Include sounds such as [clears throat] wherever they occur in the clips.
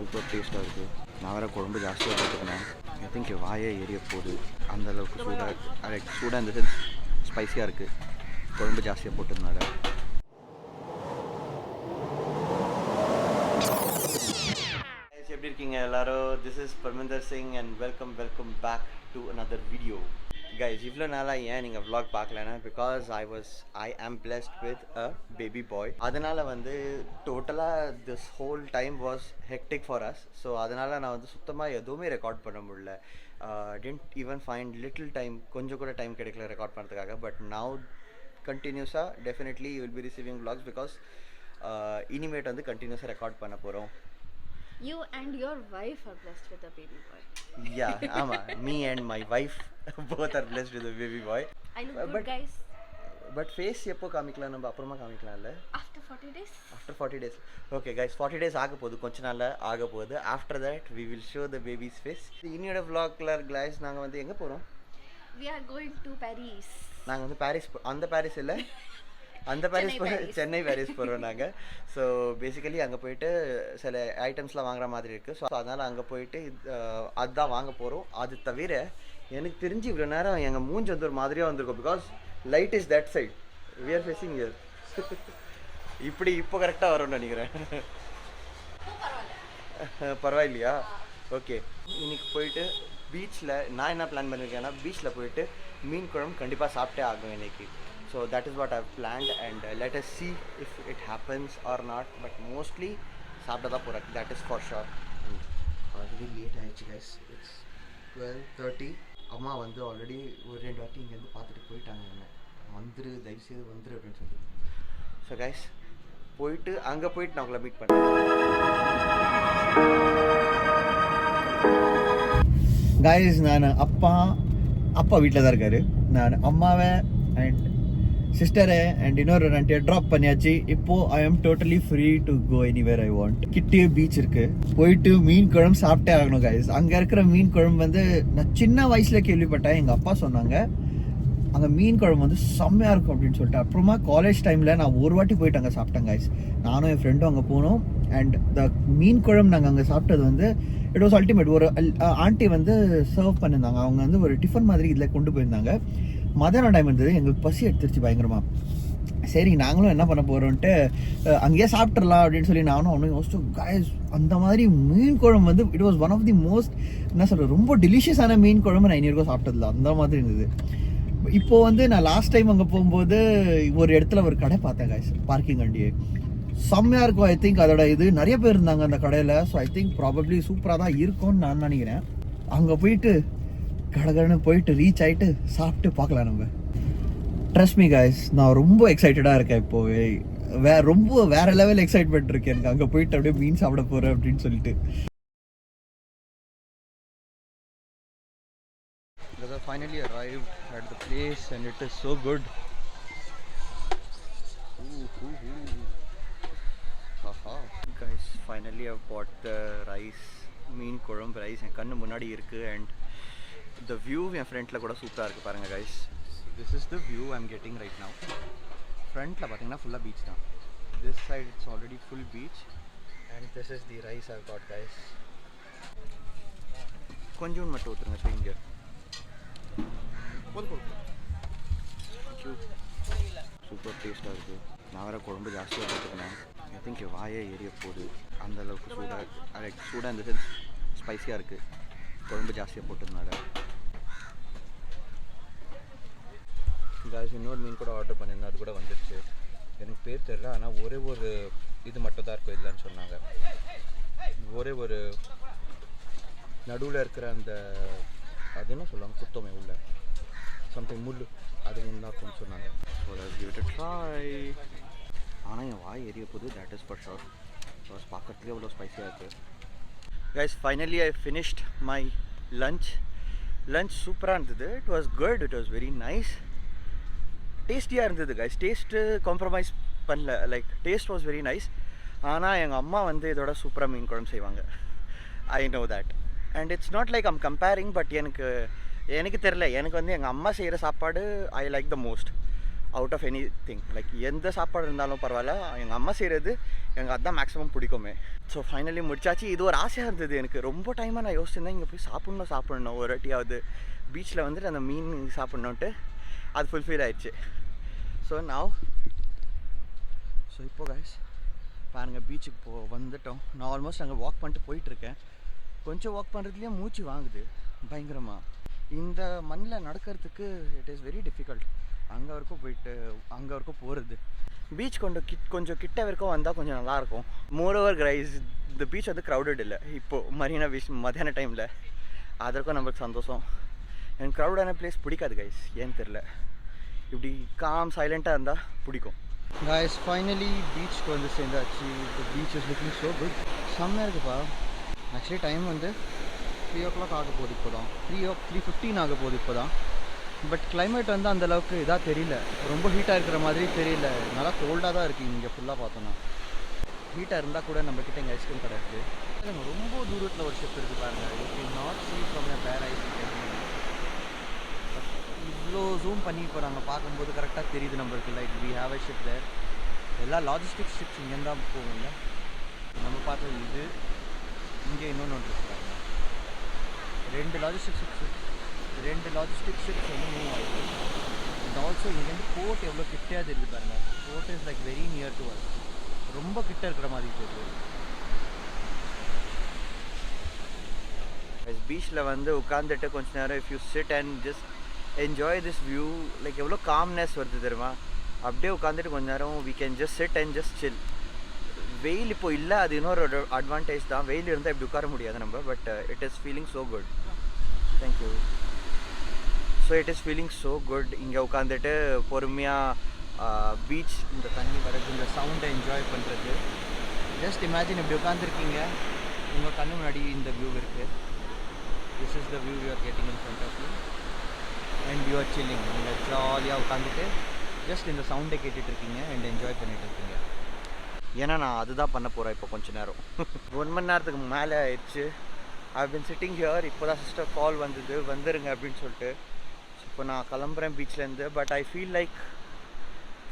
Super டேஸ்ட்டாக இருக்குது நான் வேறு குழம்பு ஜாஸ்தியாக போட்டுக்கினேன் ஐ திங்க் வாயே எரிய போகுது. அந்த அளவுக்கு சூடாக லைக் சூடாக இந்த சென்ஸ் ஸ்பைஸியாக இருக்குது குழம்பு ஜாஸ்தியாக போட்டதுனால. எப்படி இருக்கீங்க? எல்லாரும்? This is Parminder Singh and welcome welcome back to another video guys இவ்வளோ நாளாக ஏன் நீங்கள் vlog பார்க்கலன்னா because I was I am blessed with a baby boy அதனால் வந்து டோட்டலாக this whole time was hectic for us so அதனால் நான் வந்து சுத்தமாக எதுவுமே ரெக்கார்ட் பண்ண முடியல. Didn't even find little time கொஞ்சம் கூட டைம் கிடைக்கல ரெக்கார்ட் பண்ணுறதுக்காக பட் நவு கண்டினியூஸாக definitely will be receiving vlogs because uh, இனிமேட் வந்து கண்டினியூஸாக ரெக்கார்ட் பண்ண போகிறோம் you and your your are blessed with a baby boy boy. Yeah ஆமாம் me and my wife both are blessed with baby boy I look Uh, good, but- guys. But face எப்போ காமிக்கலாம்? நம்ம அப்புறமா காமிக்கலாம்ல? After 40 days, after forty days okay guys forty days ஆக போகுது. கொஞ்ச நாளில் ஆக போகுது. After that we will show the baby's face இன்னியோட vlogல கிளாஸ் நாங்கள் வந்து எங்கே போகிறோம் we are going to Paris. நாங்கள் வந்து பாரிஸ் அந்த பாரிஸ் இல்லை? [laughs] அந்த பாரிஸ் சென்னை பாரிஸ். சென்னை பாரிஸ் போகிறோம் நாங்கள் ஸோ பேசிக்கலி அங்கே போயிட்டு சில ஐட்டம்ஸ்லாம் வாங்குற மாதிரி இருக்குது ஸோ அதனால் அங்கே போயிட்டு அதுதான் வாங்க போகிறோம் அது தவிர எனக்கு தெரிஞ்சு இவ்வளோ நேரம் எங்கள் மூஞ்சி வந்து ஒரு மாதிரியாக வந்திருக்கும். Because light is that side we are facing here [laughs] இப்படி இப்போ கரெக்டாக வரும்னு நினைக்கிறேன். [laughs] பரவாயில்லையா? ஓகே இன்னைக்கு போயிட்டு பீச்சில் நான் என்ன பிளான் பண்ணியிருக்கேன்னா பீச்சில் போயிட்டு மீன் குழம்பு கண்டிப்பாக சாப்பிட்டே ஆகும் இன்னைக்கு so that is what I planned and let us see if it happens or not but mostly சாப்பிட தான் போகிறேன் that is for sure already late ஆயிடுச்சு கைஸ் இட்ஸ் டுவெல் தேர்ட்டி அம்மா வந்து ஆல்ரெடி ஒரு ரெண்டு வாட்டி இங்கேருந்து பார்த்துட்டு போயிட்டாங்க. என்ன வந்துரு தயவுசெய்து வந்துரு அப்படின்னு சொல்லி ஸோ கைஸ் போயிட்டு அங்கே போயிட்டு நான் உங்களை மீட் பண்ணுறேன் கைஸ் நான் அப்பா அப்பா வீட்டில் தான் இருக்காரு. நான் அம்மாவை அண்ட் சிஸ்டரை அண்ட் eh, இன்னொரு ரெண்டு ட்ராப் eh, பண்ணியாச்சு. இப்போ I am totally free to go anywhere I want கிட்டே பீச் இருக்கு. போயிட்டு மீன் குழம்பு சாப்பிட்டே ஆகணும் கைஸ் அங்கே இருக்கிற மீன் குழம்பு வந்து நான் சின்ன வயசில் கேள்விப்பட்டேன். எங்கள் அப்பா சொன்னாங்க அங்கே மீன் குழம்பு வந்து செம்மையாக இருக்கும் அப்படின்னு சொல்லிட்டு. அப்புறமா காலேஜ் டைமில் நான் ஒரு வாட்டி போயிட்டு அங்கே சாப்பிட்டேன் கைஸ் நானும் என் ஃப்ரெண்டும் அங்கே போனோம். அண்ட் த மீன் குழம்பு நாங்கள் அங்கே சாப்பிட்டது வந்து இட் வாஸ் அல்டிமேட் ஒரு ஆண்டி வந்து சர்வ் பண்ணியிருந்தாங்க. அவங்க வந்து ஒரு டிஃபன் மாதிரி இதில் கொண்டு போயிருந்தாங்க. மதியானம் டைம் இருந்தது எங்களுக்கு பசி எடுத்துருச்சு பயங்கரமாக சரி நாங்களும் என்ன பண்ண போகிறோன்ட்டு அங்கேயே சாப்பிட்றலாம் அப்படின்னு சொல்லி நானும் அவனும் யோசிச்சோம் காய்ஸ் அந்த மாதிரி மீன் குழம்பு வந்து it was one of the most என்ன சொல்கிறது ரொம்ப டெலிஷியஸான மீன் குழம்பு நான் இன்னும் சாப்பிட்டதில்ல. அந்த மாதிரி இருந்தது. இப்போது வந்து நான் லாஸ்ட் டைம் அங்கே போகும்போது ஒரு இடத்துல ஒரு கடை பார்த்தேன் காய்ஸ் பார்க்கிங் வண்டியே. செம்மையாக இருக்கும் ஐ திங்க் அதோட இது நிறைய பேர் இருந்தாங்க அந்த கடையில். ஸோ ஐ திங்க் ப்ராபப்ளி சூப்பராக தான் இருக்கும்னு நான் நினைக்கிறேன். அங்கே போயிட்டு கடகடன்னு போயிட்டு ரீச் ஆயிட்டு சாப்பிட்டு பார்க்கலாம் நம்ம ட்ரஸ்ட் மீ காய்ஸ் நான் ரொம்ப எக்ஸைட்டடாக இருக்கேன் இப்போவே வே ரொம்ப வேற லெவல் எக்ஸைட்மெண்ட் இருக்கு எனக்கு அங்கே போயிட்டு அப்படியே மீன் சாப்பிட போகிறேன் அப்படின்னு சொல்லிட்டு finally arrived at the place and it is so good. Ooh, ooh, ooh. Haha. Guys, finally I've bought the rice, மீன் குழம்பு ரைஸ் என் கண்ணு முன்னாடி இருக்குது அண்ட் த வியூ என் ஃப்ரண்ட்டில் கூட சூப்பராக இருக்குது பாருங்கள் guys this is the view I'm getting right now ஃப்ரண்ட்டில் பார்த்தீங்கன்னா ஃபுல்லாக பீச் தான். This side it's already full beach and this is the rice I got guys கொஞ்சம் மட்டும் ஊற்றுருங்க ஸ்வீங்க சூப்பர் டேஸ்ட்டாக இருக்குது நான் வேறு குழம்பு ஜாஸ்தியாக போட்டுக்கினேன் ஐ திங்க் வாயே எரிய போகுது. அந்த அளவுக்கு சூடாக லைக் சூடாக இந்த சென்ஸ் ஸ்பைஸியாக இருக்குது குழம்பு ஜாஸ்தியாக போட்டதுனால. காய்ஸ் இன்னொரு மீன் கூட ஆர்டர் பண்ணியிருந்தேன். அது கூட வந்துடுச்சு எனக்கு பேர் தெரியல ஆனால் ஒரே ஒரு இது மட்டும் தான் இருக்கும் இல்லைன்னு சொன்னாங்க. ஒரே ஒரு நடுவில் இருக்கிற அந்த அது என்ன சொல்லுவாங்க? குத்தோமே உள்ள. சம்திங் முள் அது ஒன்று இருக்கும்னு சொன்னாங்க. ஸோ ட்ரை ஆனால் என் வாய் எரிய போது that is for sure because பார்க்கறதுக்கே அவ்வளோ ஸ்பைஸியாக இருக்குது guys finally I finished my lunch lunch சூப்பராக இருந்தது. It was good it was very nice டேஸ்டியாக இருந்தது கைஸ் டேஸ்ட்டு காம்ப்ரமைஸ் பண்ணல. Like taste was very nice ஆனால் எங்கள் அம்மா வந்து இதோட சூப்பராக மீன் குழம்பு செய்வாங்க. I know that and it's not like I'm comparing but எனக்கு எனக்கு தெரில எனக்கு வந்து எங்கள் அம்மா செய்கிற சாப்பாடு I like the most out of anything like எந்த சாப்பாடு இருந்தாலும் பரவாயில்ல. எங்கள் அம்மா செய்கிறது எனக்கு அதுதான் மேக்ஸிமம் பிடிக்குமே. ஸோ ஃபைனலி முடிச்சாச்சு. இது ஒரு ஆசையாக இருந்தது எனக்கு. ரொம்ப டைமாக நான் யோசிச்சிருந்தேன். இங்கே போய் சாப்பிட்ணும் சாப்பிட்ணும். ஒரு வாட்டியாவது பீச்சில் வந்துட்டு அந்த மீன் சாப்பிட்ணுன்ட்டு அது ஃபுல்ஃபில் ஆயிடுச்சு. ஸோ நான் ஸோ இப்போ கைஸ் பாருங்கள் பீச்சுக்கு போ வந்துட்டோம். நான் ஆல்மோஸ்ட் அங்கே வாக் பண்ணிட்டு போயிட்டுருக்கேன். கொஞ்சம் வாக் பண்ணுறதுலேயே மூச்சு வாங்குது பயங்கரமாக இந்த மண்ணில் நடக்கிறதுக்கு இட் இஸ் வெரி டிஃபிகல்ட் அங்கே வரைக்கும் போயிட்டு அங்கே வரைக்கும் போகிறது பீச் கொண்டு கிட் கொஞ்சம் கிட்ட வரைக்கும் வந்தால் கொஞ்சம் நல்லாயிருக்கும். மோர் ஓவர் கிரைஸ் இந்த பீச் வந்து க்ரௌடட் இல்லை. இப்போது மரீனா பீச் மத்தியான டைமில் அதற்கும் நம்மளுக்கு சந்தோஷம். எனக்கு க்ரௌடான பிளேஸ் பிடிக்காது கைஸ் ஏன்னு தெரில இப்படி காம் சைலண்ட்டாக இருந்தால் பிடிக்கும். காய்ஸ் ஃபைனலி பீச்சுக்கு வந்து சேர்ந்தாச்சு. இந்த beach is looking so good செம்மையாக இருக்குப்பா. ஆக்சுவலி டைம் வந்து த்ரீ ஓ கிளாக் ஆக போகுது இப்போ தான் த்ரீ ஓ த்ரீ ஃபிஃப்டீன் ஆக போகுது இப்போ தான் பட் கிளைமேட் வந்து அந்தளவுக்கு இதாக தெரியல. ரொம்ப ஹீட்டாக இருக்கிற மாதிரி தெரியல. நல்லா கோல்டாக தான் இருக்குது இங்கே ஃபுல்லாக பார்த்தோன்னா ஹீட்டாக இருந்தால் கூட நம்மக்கிட்ட இங்கே ஐஸ்கிரீம் கடை இருக்குது ரொம்ப தூரத்தில் ஒரு ஷிப் இருக்குது பாருங்கள் you not see from bare eyes இவ்வளோ ஜூம் பண்ணி இப்போ நாங்கள் பார்க்கும்போது கரெக்டாக தெரியுது நம்மளுக்கு. Like we have a ship there எல்லா லாஜிஸ்டிக் ஷிப்ஸ் இங்கே தான் போகும்ல நம்ம பார்த்தது இது. இங்கே இன்னொன்று ஒன்று பாருங்க. ரெண்டு லாஜிஸ்டிக் ஷிப்ஸ் ரெண்டு லாஜிஸ்டிக் ஷிப்ஸ் வந்து மூவ் அண்ட் ஆல்சோ இங்கேருந்து போர்ட் எவ்வளோ கிட்டே தெரியுது பாருங்க. Port is like very near to us ரொம்ப கிட்ட இருக்கிற மாதிரி தெரியுது. பீச்சில் வந்து உட்காந்துட்டு கொஞ்ச நேரம் if you sit and just enjoy this view like எவ்வளோ காம்னஸ் வருது தெரியுமா? அப்படியே உட்காந்துட்டு கொஞ்ச நேரம் we can just sit and just chill வெயில் இப்போ இல்லை அது இன்னொரு அட்வான்டேஜ் தான். வெயில் இருந்தால் இப்படி உட்கார முடியாது நம்ம but it is feeling so good thank you so it is feeling so good இங்கே உட்காந்துட்டு பொறுமையாக பீச் இந்த தண்ணி வரது இந்த சவுண்டை என்ஜாய் பண்ணுறது ஜஸ்ட் இமேஜின் இப்படி உட்காந்துருக்கீங்க உங்கள் கண்ணு முன்னாடி இந்த வியூ இருக்குது this is the view you are getting in front of you and you are chilling நீங்கள் ஜாலியாக உட்காந்துட்டு ஜஸ்ட் இந்த சவுண்டை கேட்டுட்டு இருக்கீங்க அண்ட் என்ஜாய் பண்ணிட்டு இருக்கீங்க ஏன்னா நான் அதுதான் பண்ண போகிறேன் இப்போ கொஞ்ச நேரம். [laughs] ஒன் மணி நேரத்துக்கு மேலே ஆயிடுச்சு. ஐ பின் சிட்டிங் ஹியர் இப்போ தான் சிஸ்டர் கால் வந்தது. வந்துருங்க அப்படின்னு சொல்லிட்டு. இப்போ நான் கிளம்புறேன் பீச்லேருந்து but I feel like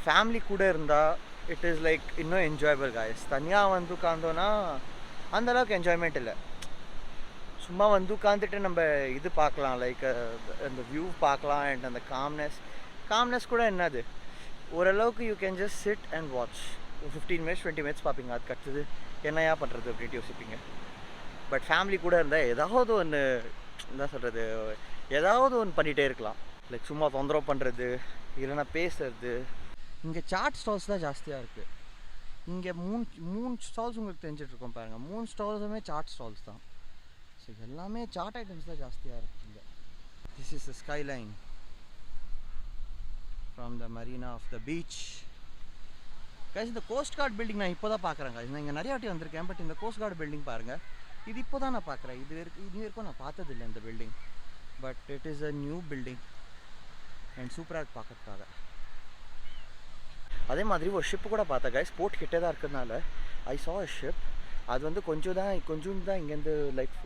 family கூட இருந்தால் இட் இஸ் லைக் இன்னும் என்ஜாயபிள் காய்ஸ் தனியாக வந்து உட்காந்தோன்னா அந்தளவுக்கு என்ஜாய்மெண்ட் இல்லை. சும்மா வந்து உட்காந்துட்டு நம்ம இது பார்க்கலாம் லைக் அந்த வியூ பார்க்கலாம் அண்ட் அந்த காம்னஸ் காம்னஸ் கூட என்னது? ஓரளவுக்கு you can just sit and watch fifteen minutes twenty minutes பார்ப்பீங்க அது கட்டுறது என்னையா பண்ணுறது அப்படின்ட்டு யோசிப்பீங்க. பட் ஃபேமிலி கூட இருந்தால் ஏதாவது ஒன்று என்ன சொல்கிறது ஏதாவது ஒன்று பண்ணிகிட்டே இருக்கலாம். லைக் சும்மா தொந்தரவு பண்ணுறது இல்லைன்னா பேசுறது. இங்கே சாட் ஸ்டால்ஸ் தான் ஜாஸ்தியாக இருக்குது இங்கே மூணு மூணு ஸ்டால்ஸ் உங்களுக்கு தெரிஞ்சிட்ருக்கோம் பாருங்கள் மூணு ஸ்டால்ஸுமே சாட் ஸ்டால்ஸ் தான். ஸோ எல்லாமே சாட் ஐட்டம்ஸ் தான் ஜாஸ்தியாக இருக்குங்க this is skyline from the Marina of the beach guys இந்த கோஸ்ட் கார்டு பில்டிங் நான் இப்போ தான் பார்க்குறேன் guys. நான் இங்கே நிறைய வாட்டி வந்திருக்கேன் பட் இந்த கோஸ்ட் கார்டு பில்டிங் பாருங்கள் இது இப்போ தான் நான் பார்க்குறேன். இது வரைக்கும் இது வரைக்கும் நான் பார்த்ததில்லை இந்த building but it is a new building and சூப்பராக இருக்கு பார்க்கறதுக்காக. அதே மாதிரி ஒரு ஷிப்பு கூட பார்த்தேன் கைஸ் போர்ட் கிட்டே தான் இருக்கிறதுனால ஐ சா ஷிப் அது வந்து கொஞ்சம் தான் கொஞ்சம் தான் இங்கேருந்து லைக்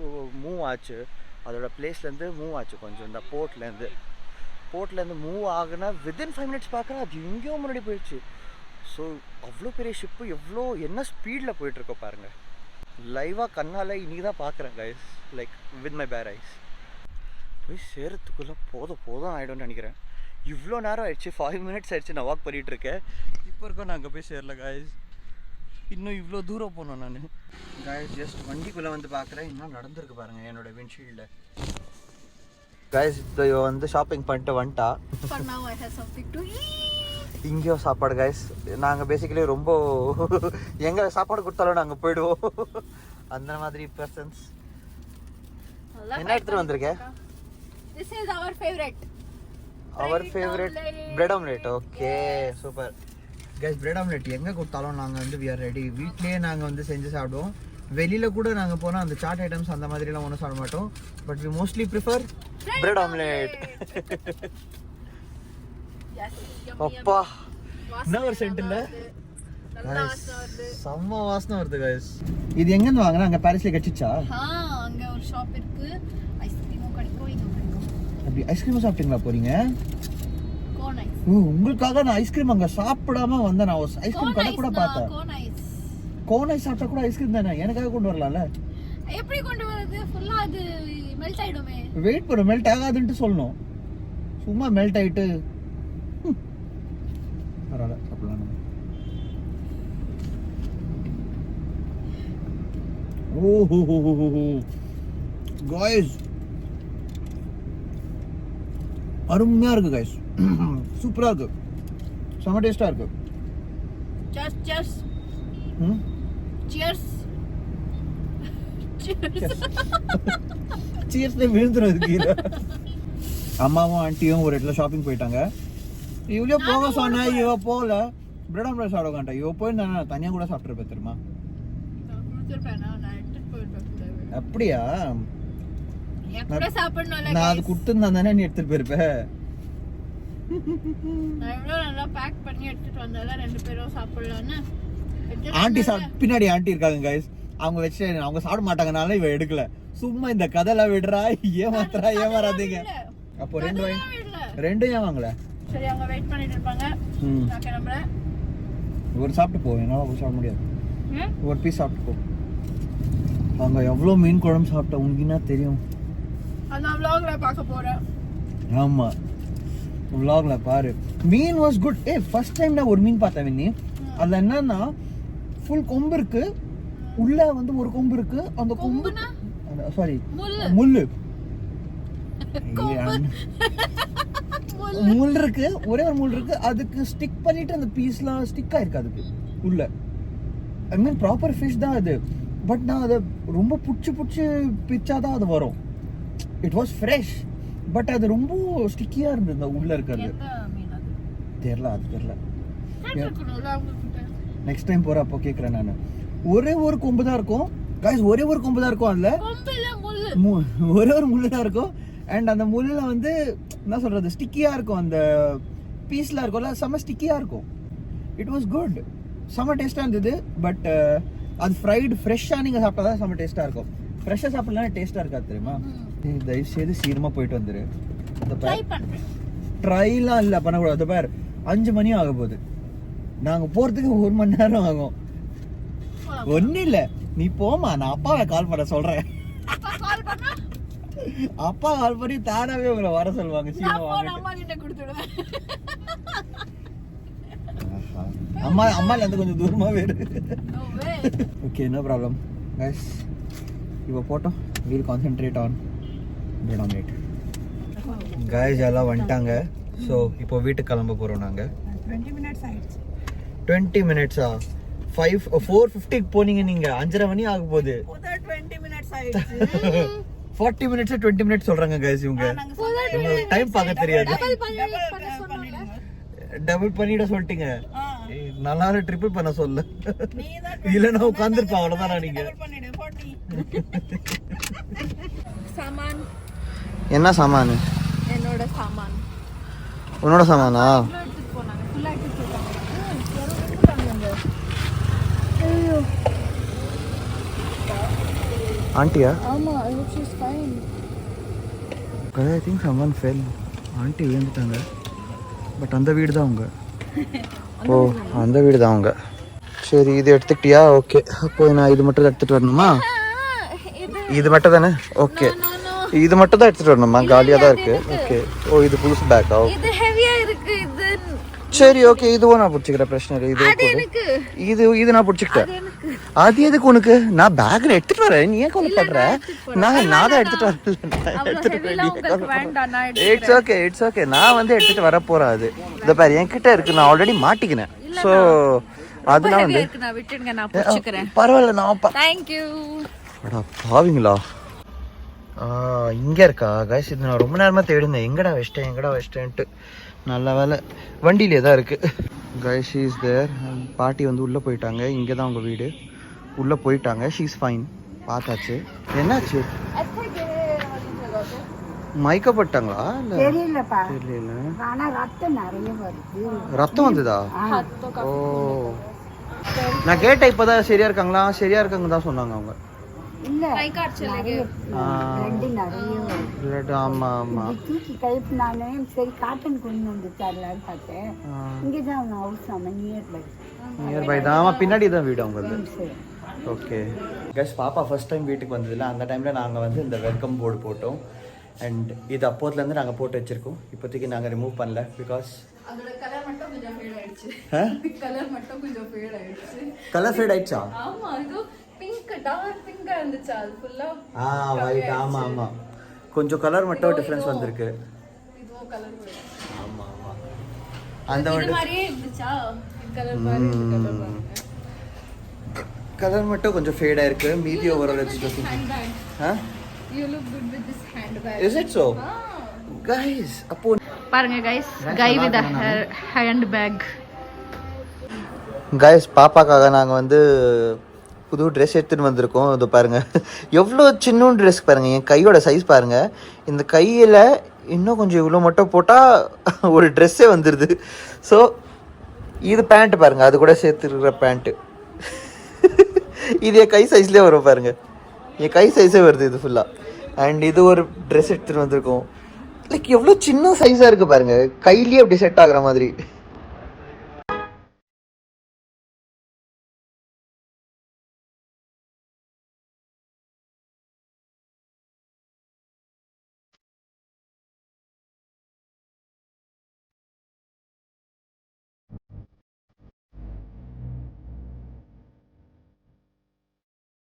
மூவ் ஆச்சு. அதோட பிளேஸ்லேருந்து மூவ் ஆச்சு கொஞ்சம் இந்த போர்ட்லேருந்து போர்ட்லேருந்து மூவ் ஆகுனா வித்தின் ஃபைவ் மினிட்ஸ் பார்க்குறேன் அது எங்கேயோ முன்னாடி போயிடுச்சு. ஸோ அவ்வளோ பெரிய ஷிப்பு எவ்வளோ என்ன ஸ்பீடில் போயிட்டுருக்கோ பாருங்கள் லைவாக கண்ணால் இன்றைக்கி தான் பார்க்குறேன் guys like with my bare eyes போய் சேரத்துக்குள்ளே போதும் போதும் ஆகிடும்னு நினைக்கிறேன். இவ்வளோ நேரம் ஆயிடுச்சு ஃபைவ் மினிட்ஸ் ஆயிடுச்சு நான் வாக் பண்ணிகிட்டு இருக்கேன் இப்போ இருக்கோம் நான் அங்கே போய் சேரல காய்ஸ் இன்னும் இவ்வளோ தூரம் போனோம் நான். காய்ஸ் ஜஸ்ட் வண்டிக்குள்ளே வந்து பார்க்குறேன் இன்னும் நடந்திருக்கு பாருங்கள் என்னோட விண்ட்ஷீல்டில் காய்ஸ் இப்போ வந்து ஷாப்பிங் பண்ணிட்டு வந்துட்டா. இங்கேயோ சாப்பாடு கைஸ் நாங்கள் பேசிக்கலி ரொம்ப [laughs] எங்கே சாப்பாடு கொடுத்தாலும் நாங்கள் போயிடுவோம். [laughs] அந்த மாதிரி பர்சன்ஸ் என்ன எடுத்துட்டு வந்திருக்க? This is our favorite. Our Bread favourite omelette. Bread omelette okay super guys bread omelette எங்கே கொடுத்தாலும் நாங்கள் வந்து வி ஆர் ரெடி வீட்லேயே நாங்கள் வந்து செஞ்சு சாப்பிடுவோம். வெளியில் கூட நாங்கள் போனால் அந்த சாட் ஐட்டம்ஸ் அந்த மாதிரிலாம் ஒன்றும் சாப்பிட மாட்டோம். But we mostly prefer bread omelette அப்பா. என்ன ஒரு scent இல்ல? செம்ம வாசனை வருது கைஸ் இது எங்கேருந்து வாங்கினா அங்கே பாரிஸில் கட்சிச்சா அங்க ஒரு ஷாப் இருக்கு. ஐஸ்கிரீமும் கிடைக்கும் அப்படி ஐஸ்கிரீம் சாப்பிட்டீங்களா போறீங்க? ஓ, உங்களுக்காக நான் ஐஸ்கிரீம் அங்க சாப்பிடாம வந்தேன் நான். ஐஸ்கிரீம் கடை கூட பார்த்தேன். கோன் ஐஸ் சாப்பிட்டா கூட ஐஸ்கிரீம் தானே? எனக்காக கொண்டு வரலாம்ல? எப்படி கொண்டு வரது ஃபுல்லா அது மெல்ட் ஆயிடுமே. வெயிட் பண்ணு மெல்ட் ஆகாதுன்ட்டு சொல்லணும். சும்மா மெல்ட் ஆயிட்டு. பரவாயில்ல சாப்பிடலாம். ஓஹோ காய்ஸ் அருமையா இருக்கு காய்ஸ் சூப்பரா [clears throat] இருக்கு. செம டேஸ்டா இருக்கு. ஜஸ்ட் ஜஸ்ட் ம்? சியர்ஸ் சீர்ஸ்ல விழுந்துரும் கீழே. அம்மாவும் ஆண்டியும் ஒரு இடத்துல ஷாப்பிங் போயிட்டாங்க. இவ்வளோ போக சொன்னா இவ போகல. பிரெட் ஆம்லெட் சாப்பிட மாட்டேன் இவ போய் நான் தனியா கூட சாப்பிட்டுருப்பேன் தெரியுமா அப்படியா? நான் அது கொடுத்துருந்தா தானே நீ எடுத்துட்டு போயிருப்ப? நல்லா பேக் பண்ணி எடுத்துட்டு வந்தால ரெண்டு பேரும் சாப்பிடலான்னு எடுத்துட்டு ஆண்டி வந்தால- சாப்பிட்டு பின்னாடி ஆண்டி இருக்காங்க கைஸ் அவங்க வச்சு அவங்க சாப்பிட மாட்டாங்கனால இவ எடுக்கல. சும்மா இந்த கதைலாம் விடுறா ஏமாத்துறா ஏமாறாதீங்க. அப்போ ரெண்டு வாங்கி. ரெண்டும் ஏன் வாங்கல? சரி அவங்க வெயிட் பண்ணிட்டு இருப்பாங்க. ம். நான் கிளம்புறேன். ஒரு சாப்பிட்டு போ என்னால ஒரு சாப்பிட முடியாது? ஒரு பீஸ் சாப்பிட்டு போ. அவங்க எவ்வளோ மீன் குழம்பு சாப்பிட்ட உங்களுக்குன்னா தெரியும்? அதான் vlogல பார்க்க போறேன். ஆமா. vlogல பாரு. மீன் was good a first time நான் ஒரு மீன் பார்த்தேன் வின்னி அதுல என்னன்னா ஃபுல் கொம்பு இருக்கு. உள்ள வந்து ஒரு கொம்பு இருக்கு. அந்த கொம்பு கொம்புனா? சாரி முள்ளு. [laughs] [laughs] முள்ளு. முள் இருக்கு. ஒரே ஒரு முள் இருக்கு. அதுக்கு ஸ்டிக் பண்ணிட்டு அந்த பீஸ்லாம் ஸ்டிக் ஆயிருக்கு அதுக்கு. உள்ள. ஐ மீன் ப்ராப்பர் ஃபிஷ் தான் அது. பட் நான் அதை ரொம்ப புடிச்சு புடிச்சு பிச்சாதான் அது வரும். இட் வாஸ் ஃப்ரெஷ் பட் அது ரொம்ப ஸ்டிக்கியா இருந்தது இந்த உள்ள இருக்கிறது. மீன் அது? அவங்ககிட்ட. நெக்ஸ்ட் டைம் போற அப்போ கேக்குறேன் நான். ஒரே ஒரு கொம்பு தான் இருக்கும். காய்ஸ் ஒரே ஒரு கொம்பு தான் இருக்கும் அதுல. ஒரே ஒரு முள்ளு தான் இருக்கும். அண்ட் அந்த முள்ளுல வந்து என்ன சொல்றது ஸ்டிக்கியா இருக்கும். அந்த பீஸ்ல இருக்கும்ல செம்ம ஸ்டிக்கியா இருக்கும். இட் வாஸ் குட் செம்ம டேஸ்டா இருந்தது பட் அது ஃப்ரைடு ஃப்ரெஷ்ஷா நீங்க சாப்பிட்டா தான் செம்ம டேஸ்டா இருக்கும். ஃப்ரெஷ்ஷா சாப்பிடலாம் டேஸ்டா இருக்காது தெரியுமா? தயவு செய்து சீக்கிரமா போயிட்டு வந்துரு. Try பண்றேன். ட்ரைலாம் இல்ல பண்ணக்கூடாது. இதோ பாரு அஞ்சு மணி ஆக போகுது. நாங்க போறதுக்கு ஒரு மணி நேரம் ஆகும். ஒன்னும் இல்ல. நீ போமா நான் அப்பாவை கால் பண்ண சொல்றேன். அப்பா கால் பண்ணி? தானாவே உங்களை வர சொல்லுவாங்க. அம்மா அம்மால இருந்து கொஞ்சம் No way. Okay no problem guys இப்போ போட்டோம் we'll concentrate on bread omelette guys எல்லாம் வந்துட்டாங்க. ஸோ இப்போ வீட்டுக்கு கிளம்ப போகிறோம் நாங்கள் 20 minutes ஆயிடுச்சு. டுவெண்ட்டி மினிட்ஸா ஃபைவ் ஃபோர் ஃபிஃப்டிக்கு போனீங்க நீங்கள் அஞ்சரை மணி ஆக போகுது. இப்போதான் 20 minutes ஆயிடுச்சு. ஃபார்ட்டி மினிட்ஸ் டுவெண்ட்டி மினிட்ஸ் சொல்கிறாங்க கைஸ் இவங்க. சொன்னது டைம் பார்க்க தெரியாது. டபுள் பண்ணிட சொல்லிட்டீங்க. நல்லா ட்ரிபிள் பண்ண சொல்ல. இல்லைன்னா உட்காந்துருப்பா அவ்வளோதானா நீங்க [laughs] double பண்ணிடு, 40. சாமான் என்ன சாமான்? என்னோட சாமான். உன்னோட சாமானா? ஆண்டியா? ஆமா I think someone fell aunty விழுந்துட்டாங்க. பட் அந்த வீடு தான் அவங்க [laughs] ஓ அந்த வீடு தான் அவங்க சரி இது எடுத்துக்கிட்டியா? ஓகே அப்போ நான் இது மட்டும் தான் எடுத்துட்டு வரணுமா? இது மட்டும் தானே? ஓகே இது மட்டும் தான் எடுத்துட்டு வரணுமா? காலியாக தான் இருக்கு. ஓகே ஓ இது புதுசு பேக்கா இது ஹெவியா இருக்கு. இது சரி ஓகே இதுவும் நான் பிடிச்சிக்கிறேன். பிரச்சனை இல்லை. இது இது இது நான் பிடிச்சிக்கிட்டேன். அது எதுக்கு உனக்கு? நான் பேக்ல எடுத்துட்டு வரேன். நீ ஏன் கொல்லப்படுற நான் நான் தான் எடுத்துட்டு வரல நான் இட்ஸ் ஓகே இட்ஸ் ஓகே நான் வந்து எடுத்துட்டு வர போறேன் அது இந்த பாரு என்கிட்ட இருக்கு. நான் ஆல்ரெடி மாட்டிக்கினேன். ஸோ அதெல்லாம் வந்து பரவாயில்ல நான் பா- தேங்க் யூ அடா பாவிங்களா? இங்க இருக்கா? கைஸ் இது நான் ரொம்ப நேரமா தேடினேன் எங்கடா வச்சிட்டேன் எங்கடா வச்சிட்டேன்ட்டு. நல்ல வேலை. வண்டியிலே தான் இருக்கு. கைஸ் இஸ் தேர் பாட்டி வந்து உள்ள போயிட்டாங்க. இங்கே தான் உங்க வீடு. உள்ள போயிட்டாங்க. ஷீஸ் ஃபைன் பார்த்தாச்சு. என்னாச்சு? மயக்கப்பட்டாங்களா? தெரியலப்பா. தெரியல. ஆனா ரத்தம் நிறைய வருது. ரத்தம் வந்ததா? ஓ. நான் கேட்டேன் இப்பதான் சரியா இருக்காங்களா? சரியா இருக்காங்க தான் சொன்னாங்க அவங்க. இல்ல. கை. நிறைய ஆமா ஆமா. தூக்கி கழுப்பு நானே சரி காட்டன் கொண்டு வந்து தரலான்னு பார்த்தேன். இங்கே தான் அவன் ஹவுஸ் அவன் நியர் பை நியர்பை தான். ஆமா பின்னாடி தான் வீடு அவங்களுக்கு ஓகே. கஸ் பாப்பா ஃபர்ஸ்ட் டைம் வீட்டுக்கு வந்ததில்ல. அந்த டைமில் நாங்கள் வந்து இந்த வெல்கம் போர்டு போட்டோம். அண்ட் இது அப்போதுலேருந்து நாங்கள் போட்டு வச்சுருக்கோம். இப்போதைக்கு நாங்கள் ரிமூவ் பண்ணல பிகாஸ் அதோட கலர் மட்டும் கொஞ்சம் ஃபேட் ஆயிடுச்சு. கலர் மட்டும் கொஞ்சம் ஃபேட் ஆயிடுச்சு. கலர் ஃபேட் ஆயிடுச்சா? ஆமா இது பிங்க் டார்க் பிங்கா இருந்துச்சு. அது ஃபுல்லா ஆ ஒயிட் ஆமாம் ஆமாம் கொஞ்சம் கலர் மட்டும் டிஃப்ரென்ஸ் வந்திருக்கு. இதுவும் கலர் ஆமாம் ஆமாம் அந்த இது மாதிரியே இருந்துச்சா? கலர் மாதிரி மட்டும் கொஞ்சம் ஃபேடாக இருக்கு மீதி overall bag ah you look good with this hand bag is it so guys அப்போ பாருங்க கைஸ் கை வித் ஹேண்ட் பேக் கைஸ் பாப்பாக்காக நாங்கள் வந்து புது ட்ரெஸ் எடுத்துகிட்டு வந்திருக்கோம். இது பாருங்கள் எவ்வளோ சின்ன ட்ரெஸ் பாருங்கள் என் கையோட சைஸ் பாருங்கள் இந்த கையில் இன்னும் கொஞ்சம் இவ்வளோ மட்டும் போட்டால் ஒரு ட்ரெஸ்ஸே வந்துடுது ஸோ இது பேண்ட் பாருங்கள் அது கூட சேர்த்துருக்குற பேண்ட்டு இது என் கை சைஸ்லேயே வரும் பாருங்கள் என் கை சைஸே வருது இது ஃபுல்லாக அண்ட் இது ஒரு ட்ரெஸ் எடுத்துகிட்டு வந்திருக்கோம். லைக் எவ்வளோ சின்ன சைஸாக இருக்குது பாருங்கள் கையிலேயே அப்படி செட் ஆகிற மாதிரி.